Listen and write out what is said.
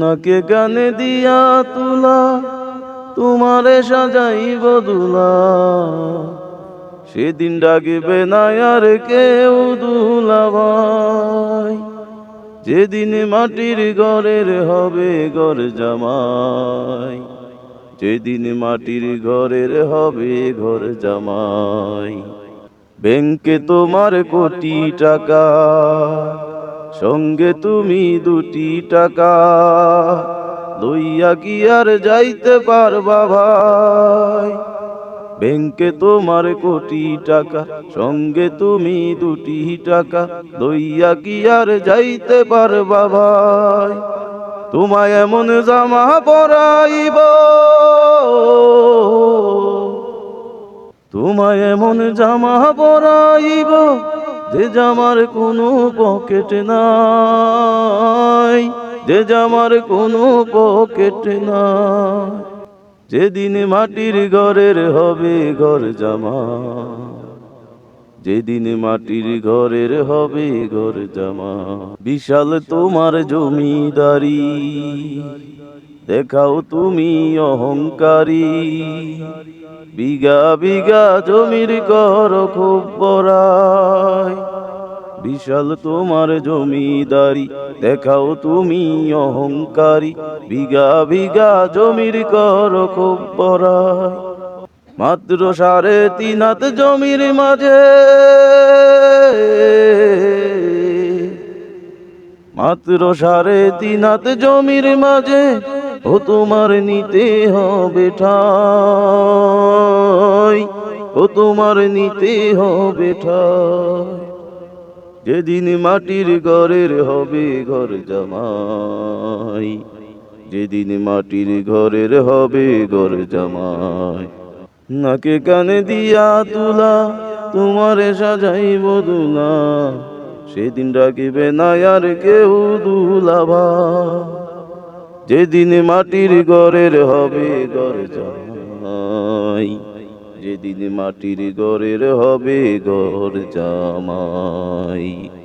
নাকে গানে দিয়া তুলা, তোমারে সাজাইব দুলা। সেদিন ডাকবে না আর কেউ দুলা ভাই। যেদিন মাটির ঘরের হবে ঘর জামাই, যেদিন মাটির ঘরের হবে ঘর জামাই। ব্যাংকে তোমার কোটি টাকা। সঙ্গে তুমি দুটি টাকা লইয়া কি আর যাইতে পারবা ভাই? ব্যাংকে তোমার কোটি টাকা, সঙ্গে তুমি দুটি টাকা লইয়া কি আর যাইতে পারবা ভাই? তোমায় এমন জামা পরাইব। তোমায় এমন জামা পরাইব। যে জামার কোনো পকেট নাই, যে জামার কোনো পকেট নাই। যেদিন মাটির ঘরের হবে ঘর জামা যেদিন মাটির ঘরের হবে ঘর জামা, বিশাল তোমার জমিদারি। দেখাও তুমি অহংকারী। বিঘা বিঘা জমির কর খুব বড়াই। বিশাল তোমার জমিদারি, দেখাও তুমি অহংকারী। বিঘা বিঘা জমির কর খুব বড়াই। মাত্র সাড়ে তিন হাত জমির মাঝে। মাত্র সাড়ে তিন হাত জমির মাঝে ও তোমার নিতে হবে ঠাই। ও তোমার নিতে হবে ঠাই। যেদিন মাটির ঘরের হবে ঘর জামাই। যেদিন মাটির ঘরের হবে ঘর জামাই। নাকে কানে দিয়া তুলা, তোমারে সাজাইব দুলা। সেদিন রাখিবে না আর কেউ দুলাভা যেদিন মাটির ঘরের হবে ঘর জামাই, যেদিন মাটির ঘরের হবে ঘর জামাই।